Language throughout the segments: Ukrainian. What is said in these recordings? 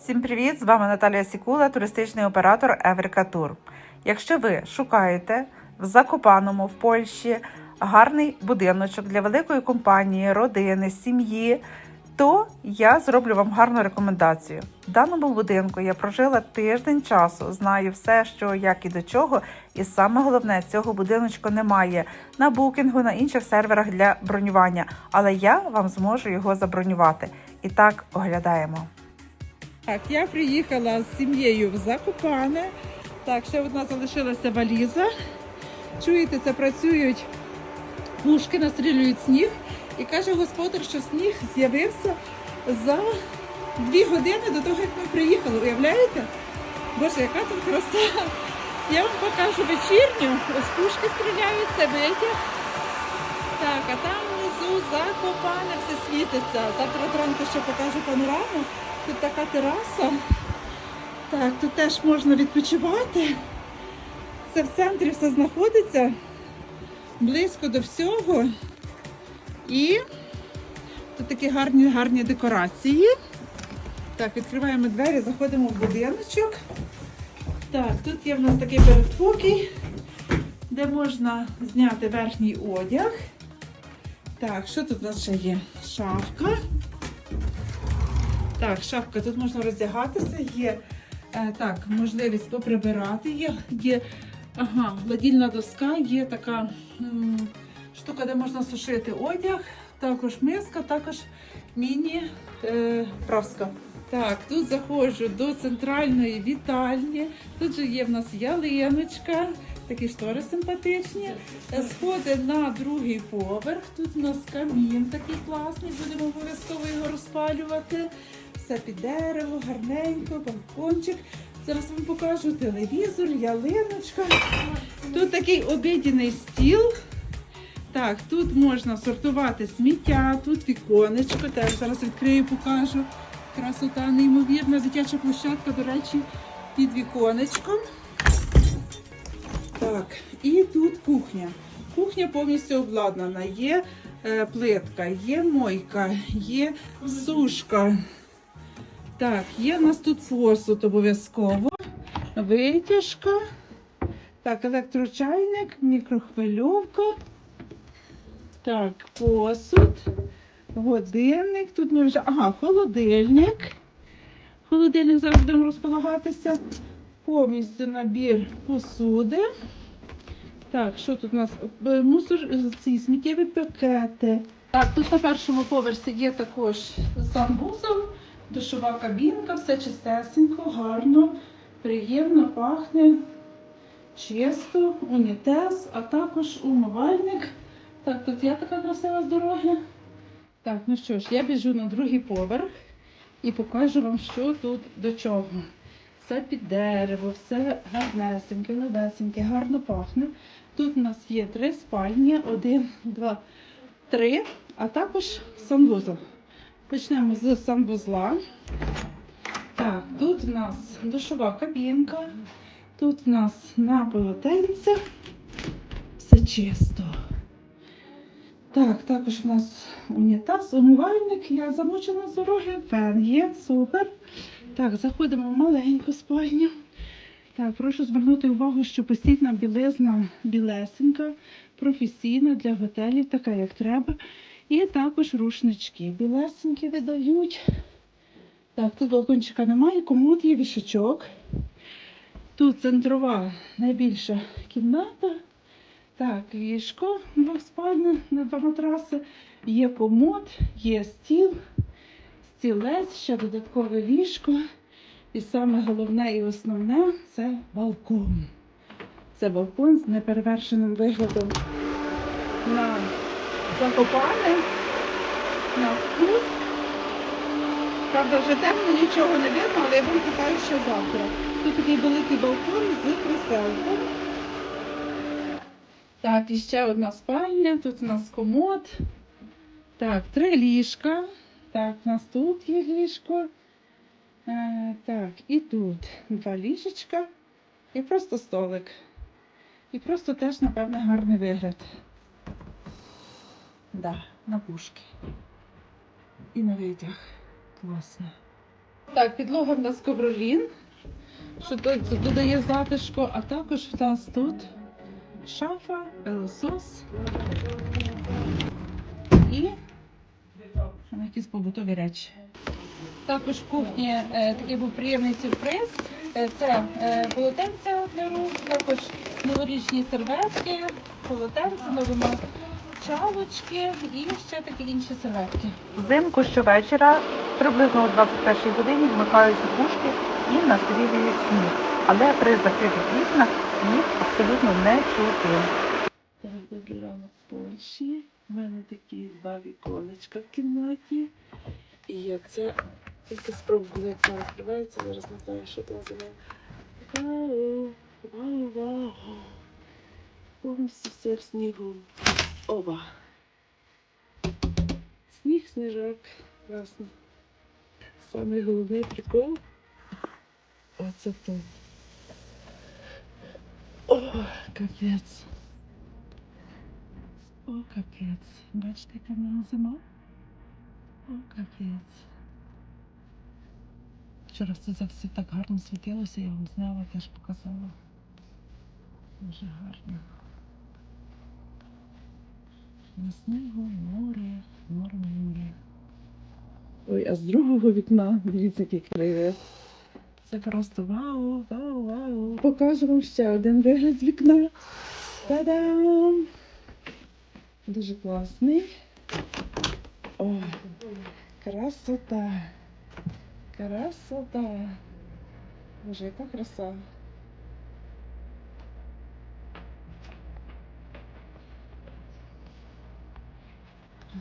Всім привіт! З вами Наталія Сікула, туристичний оператор Еврика Тур. Якщо ви шукаєте в Закопаному в Польщі гарний будиночок для великої компанії, родини, сім'ї, то я зроблю вам гарну рекомендацію. В даному будинку я прожила тиждень часу, знаю все, що як і до чого. І саме головне, цього будиночку немає на букінгу, на інших серверах для бронювання, але я вам зможу його забронювати. І так оглядаємо. Так, я приїхала з сім'єю в Закопане. Так, ще одна залишилася валіза. Чуєте, це працюють пушки, настрілюють сніг. І каже господар, що сніг з'явився за дві години до того, як ми приїхали. Уявляєте? Боже, яка тут краса! Я вам покажу вечірню. Ось пушки стріляються, витяг. Так, а там внизу закопане все світиться. Завтра зранку ще покажу панораму. Тут така тераса. Так, тут теж можна відпочивати. Це в центрі все знаходиться близько до всього. І тут такі гарні гарні декорації. Так, відкриваємо двері, заходимо в будиночок. Так, тут є в нас такий передпокій, де можна зняти верхній одяг. Так, що тут у нас ще є? Шафка. Так, шапка, тут можна роздягатися, є е, так, можливість поприбирати, є, є ага, гладільна доска, є така м, штука, де можна сушити одяг, також миска, також міні-праска. так, тут заходжу до центральної вітальні. Тут же є в нас ялиночка, такі штори симпатичні. Е, Сходи на другий поверх. Тут у нас камін такий класний, будемо обов'язково його розпалювати все під дерево, гарненько, балкончик. Зараз вам покажу телевізор, ялиночка. Тут такий обідній стіл. Так, тут можна сортувати сміття, тут віконечко. Теж зараз відкрию, покажу. Красота неймовірна, дитяча площадка, до речі, під віконечком. Так, і тут кухня. Кухня повністю обладнана. Є е, плитка, є мойка, є сушка. Так, є в нас тут посуд обов'язково. Витяжка. Так, електрочайник, мікрохвильовка. Так, посуд, годинник. Тут ми вже. Ага, холодильник. Холодильник зараз будемо розполагатися. Повністю набір посуди. Так, що тут у нас? Е, Мусор, ці сміттєві пакети. Так, тут на першому поверсі є також санвузол. Душова кабінка, все чистесенько, гарно, приємно, пахне, чисто, унітаз, а також умивальник. Так, тут є така красива з дороги. Так, ну що ж, я біжу на другий поверх і покажу вам, що тут до чого. Все під дерево, все гарнесеньке, новесеньке, гарно пахне. Тут у нас є три спальні, один, два, три, а також санвузол. Почнемо з санвузла. Так, тут в нас душова кабінка, тут в нас на полотенце. Все чисто. Так, також в нас унітаз, умивальник, я замочена з дороги, фен є, супер. Так, заходимо в маленьку спальню. Так, прошу звернути увагу, що постійна білизна білесенька, професійна для готелів, така як треба. І також рушнички. Білесенькі видають. Так, тут балкончика немає, комод є вішачок. Тут центрова найбільша кімната. Так, ліжко двоспальне на два матраси. Є комод, є стіл, стілець, ще додаткове ліжко. І саме головне і основне це балкон. Це балкон з неперевершеним виглядом на Закопане на вкус. Правда, вже темно, нічого не видно, але я вам покажу ще завтра. Тут такий великий балкон з приселком. Так, і ще одна спальня, тут у нас комод. Так, три ліжка. Так, у нас тут є ліжко. Е, так, і тут два ліжечка. І просто столик. І просто теж, напевне, гарний вигляд. Да, на пушки. І на витяг. Класно. Так, підлога в нас ковролін, що тут додає затишку, а також в нас тут шафа, пилосос і якісь побутові речі. Також в кухні е, такий був приємний сюрприз. Е, Це е, полотенця для рук, також новорічні серветки, полотенця, новимо чалочки і ще такі інші серветки. Взимку щовечора, приблизно о 21 годині, вмикаються пушки і настрілюють сніг. Але при закритих вікнах їх абсолютно не чути. Так, ранок в Польщі. У мене такі два віконечка в кімнаті. І як це тільки спробувала, як вона відкривається, зараз не знаю, що там за ним. Вау, вау, вау. Повністю все в снігу. Оба. Сніг, сніжок. Класно. Самий головний прикол. Оце тут. О, капець. О, капець. Бачите, яка в мене зима? О, капець. Вчора це за все так гарно світилося, я вам зняла, теж показала. Дуже гарно. На снігу, море, море, море. Ой, а з другого вікна, дивіться, який краєвид. Це просто вау, вау, вау. Покажу вам ще один вигляд з вікна. Та-дам! Дуже класний. О, красота. Красота. Боже, яка краса.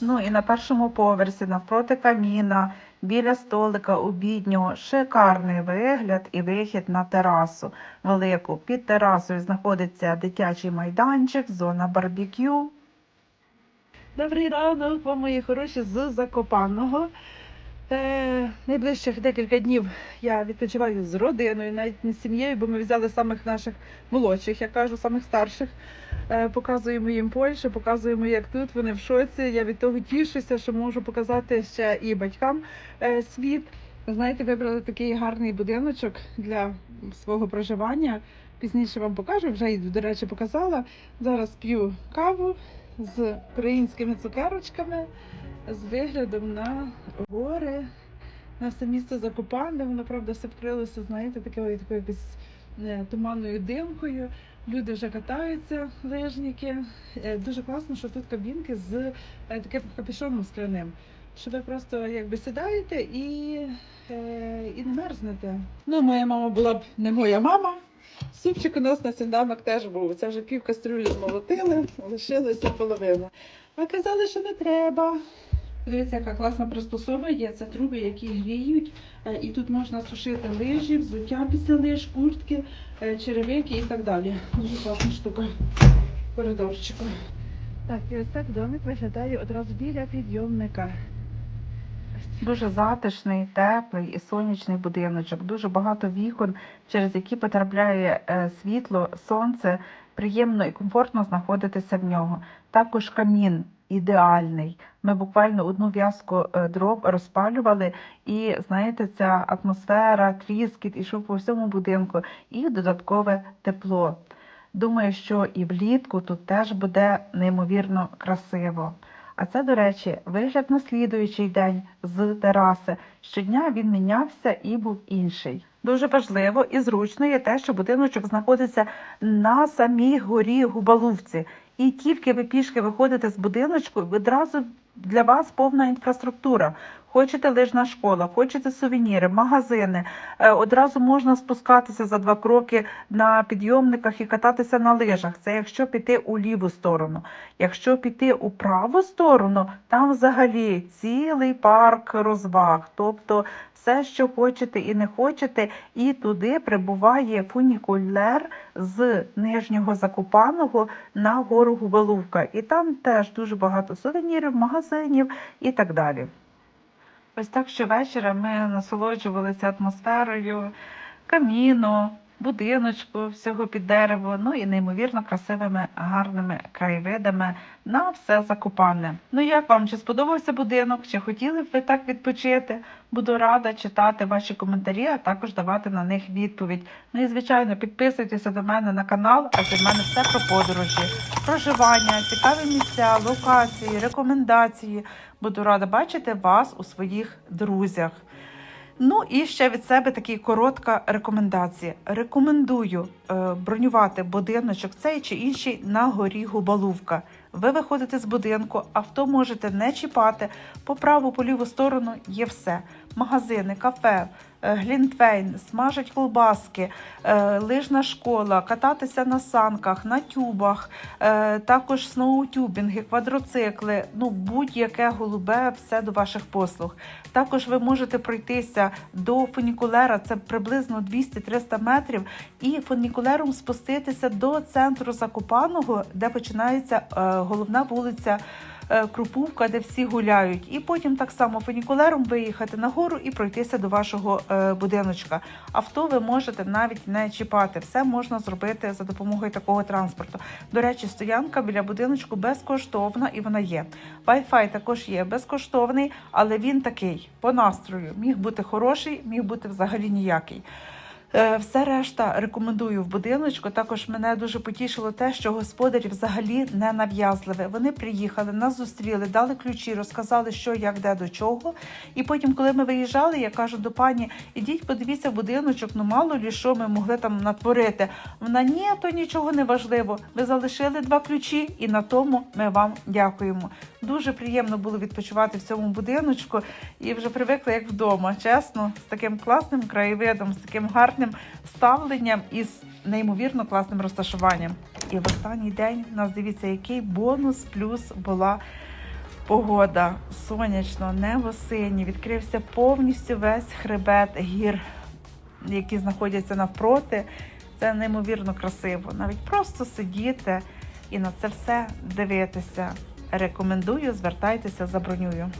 Ну і на першому поверсі, навпроти каміна, біля столика обіднього, шикарний вигляд і вихід на терасу. Велику під терасою знаходиться дитячий майданчик, зона барбекю. Добрий ранок, мої хороші з Закопаного. Е, найближчих декілька днів я відпочиваю з родиною, навіть не з сім'єю, бо ми взяли самих наших молодших, я кажу, самих старших. Е, показуємо їм Польщу, показуємо, як тут вони в шоці. Я від того тішуся, що можу показати ще і батькам е, світ. Знаєте, вибрали такий гарний будиночок для свого проживання. Пізніше вам покажу, вже і, до речі, показала. Зараз п'ю каву з українськими цукерочками, з виглядом на гори, на все місто Закопане. Воно, правда, все вкрилося, знаєте, такою, такою якось е, туманною димкою. Люди вже катаються, лижники. Е, Дуже класно, що тут кабінки з е, таким капюшоном скляним. Що ви просто якби сідаєте і, і не мерзнете. Ну, моя мама була б не моя мама. Супчик у нас на сніданок теж був. Це вже пів кастрюлі змолотили, лишилася половина. А казали, що не треба. Дивіться, яка класна приспособа є. Це труби, які гріють. Е, І тут можна сушити лижі, взуття після лиж, куртки, е, черевики і так далі. Дуже класна штука. Коридорчику. Так, і ось так домик виглядає одразу біля підйомника. Дуже затишний, теплий і сонячний будиночок. Дуже багато вікон, через які потрапляє е, світло, сонце. Приємно і комфортно знаходитися в нього. Також камін ідеальний. Ми буквально одну в'язку е, дров розпалювали, і знаєте, ця атмосфера, тріскіт ішов по всьому будинку, і додаткове тепло. Думаю, що і влітку тут теж буде неймовірно красиво. А це, до речі, вигляд на слідуючий день з тераси. Щодня він мінявся і був інший. Дуже важливо і зручно є те, що будиночок знаходиться на самій горі Губалувці. І тільки ви пішки виходите з будиночку, відразу для вас повна інфраструктура. Хочете лижна школа, хочете сувеніри, магазини. Е, Одразу можна спускатися за два кроки на підйомниках і кататися на лижах. Це якщо піти у ліву сторону. Якщо піти у праву сторону, там взагалі цілий парк розваг. Тобто все, що хочете і не хочете, і туди прибуває фунікулер з нижнього Закопаного на гору Губалувка. І там теж дуже багато сувенірів, магазинів і так далі. Ось так щовечора ми насолоджувалися атмосферою каміну, будиночку, всього під дерево, ну і неймовірно красивими, гарними краєвидами на все закопане. Ну як вам чи сподобався будинок? Чи хотіли б ви так відпочити? Буду рада читати ваші коментарі, а також давати на них відповідь. Ну і звичайно, підписуйтеся до мене на канал, адже в мене все про подорожі, проживання, цікаві місця, локації, рекомендації. Буду рада бачити вас у своїх друзях. Ну і ще від себе така коротка рекомендація. Рекомендую е, бронювати будиночок цей чи інший на горі Губалувка. Ви виходите з будинку, авто можете не чіпати. По праву, по ліву сторону є все: магазини, кафе, глінтвейн, смажать колбаски, е, лижна школа, кататися на санках, на тюбах, е, також сноутюбінги, квадроцикли. Ну будь-яке голубе, все до ваших послуг. Також ви можете пройтися до фунікулера, це приблизно 200-300 метрів, і фунікулером спуститися до центру Закопаного, де починається е, головна вулиця. Е, Крупувка, де всі гуляють, і потім так само фунікулером виїхати на гору і пройтися до вашого е, будиночка. Авто ви можете навіть не чіпати. Все можна зробити за допомогою такого транспорту. До речі, стоянка біля будиночку безкоштовна і вона є. Wi-Fi також є безкоштовний, але він такий по настрою. Міг бути хороший, міг бути взагалі ніякий. Е, Все решта рекомендую в будиночку. Також мене дуже потішило те, що господарі взагалі не нав'язливі. Вони приїхали, нас зустріли, дали ключі, розказали, що як де до чого. І потім, коли ми виїжджали, я кажу до пані: ідіть, подивіться в будиночок, ну мало лі що ми могли там натворити. Вона ні, то нічого не важливо. Ви залишили два ключі, і на тому ми вам дякуємо. Дуже приємно було відпочивати в цьому будиночку і вже привикла як вдома. Чесно, з таким класним краєвидом, з таким гарним ставленням і з неймовірно класним розташуванням. І в останній день у нас дивіться, який бонус плюс була. Погода сонячно, небо синє, відкрився повністю весь хребет гір, які знаходяться навпроти. Це неймовірно красиво. Навіть просто сидіти і на це все дивитися. Рекомендую, звертайтеся за бронюю.